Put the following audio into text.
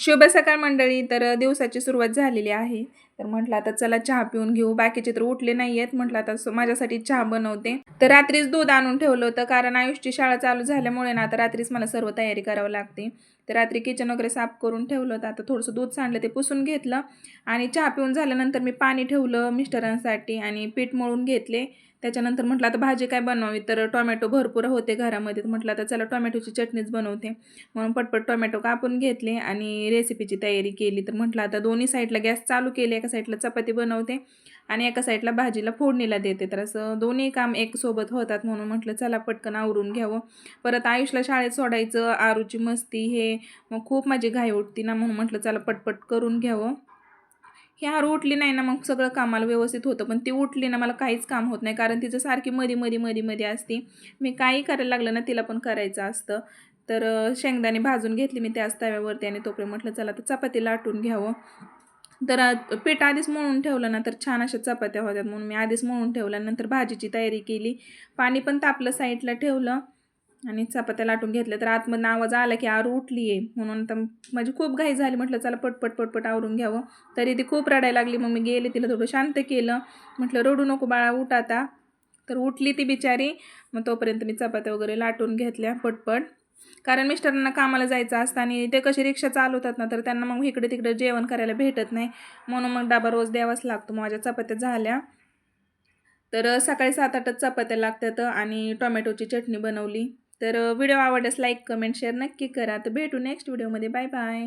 शुभ सकाळ मंडळी तर दिवसाची सुरुवात झालेली आहे. तर म्हटलं आता चला चहा पिऊन घेऊ. बाकीचे तर उठले नाही आहेत म्हटलं आता माझ्यासाठी चहा बनवते. तर रात्रीच दूध आणून ठेवलं होतं कारण आयुषची शाळा चालू झाल्यामुळे ना आता रात्रीच मला सर्व तयारी करावं लागते. तर रात्री किचन वगैरे साफ करून ठेवलं होतं. आता थोडंसं दूध सांडलं ते पुसून घेतलं आणि चहा पिऊन झाल्यानंतर मी पाणी ठेवलं मिस्टरांसाठी आणि पीठ मळून घेतले. त्याच्यानंतर म्हटलं आता भाजी काय बनवावी? तर टोमॅटो भरपूर होते घरामध्ये. तर म्हटलं आता चला टोमॅटोची चटणीच बनवते. म्हणून पटपट टोमॅटो कापून घेतले आणि रेसिपीची तयारी केली. तर म्हटलं आता दोन्ही साईडला गॅस चालू केली. एका साईडला चपाती बनवते आणि एका साईडला भाजीला फोडणीला देते. तर असं दोन्ही काम एक सोबत होतात म्हणून म्हटलं चला पटकन आवरून घ्यावं. परत आयुषला शाळेत सोडायचं. आरूची मस्ती हे मग खूप माझी घाई उठती ना म्हणून म्हटलं चला पटपट करून घ्यावं. हे हारू उठली नाही ना मग सगळं कामाला व्यवस्थित होतं. पण ती उठली ना मला काहीच काम होत नाही. कारण तिचं सारखी मधी मधी मधी मध्ये असते. मी काही करायला लागलं ना तिला पण करायचं असतं. तर शेंगदाणे भाजून घेतली मी त्याच तव्यावरती आणि तोपर्यंत म्हटलं चला तर चपाती लाटून घ्यावं. तर पीठ आधीच मळून ठेवलं ना तर छान अशा चपात्या होत्यात म्हणून मी आधीच मळून ठेवलं नंतर भाजीची तयारी केली. पाणी पण तापलं साईडला ठेवलं. आणि चपात्या लाटून घेतल्या तर आतमधनं आवाज आला की आरू उठली आहे म्हणून तर माझी खूप घाई झाली. म्हटलं चला पटपट पटपट आवरून घ्यावं. तरी ती खूप रडायला लागली. मग मी गेले तिला थोडं शांत केलं. म्हटलं रडू नको बाळा उठ आता. तर उठली ती बिचारी. मग तोपर्यंत मी चपात्या वगैरे लाटून घेतल्या पटपट. कारण मिस्टरांना कामाला जायचं असतं आणि ते कशी रिक्षा चालवतात ना तर त्यांना मग इकडे तिकडे जेवण करायला भेटत नाही. म्हणून मग डाबा रोज द्यावाच लागतो. माझ्या चपात्या झाल्या. तर सकाळी सात आठच चपात्या लागतात आणि टोमॅटोची चटणी बनवली. तर व्हिडिओ आवडल्यास लाईक कमेंट शेअर नक्की करा. तर भेटू नेक्स्ट व्हिडिओमध्ये. Bye bye.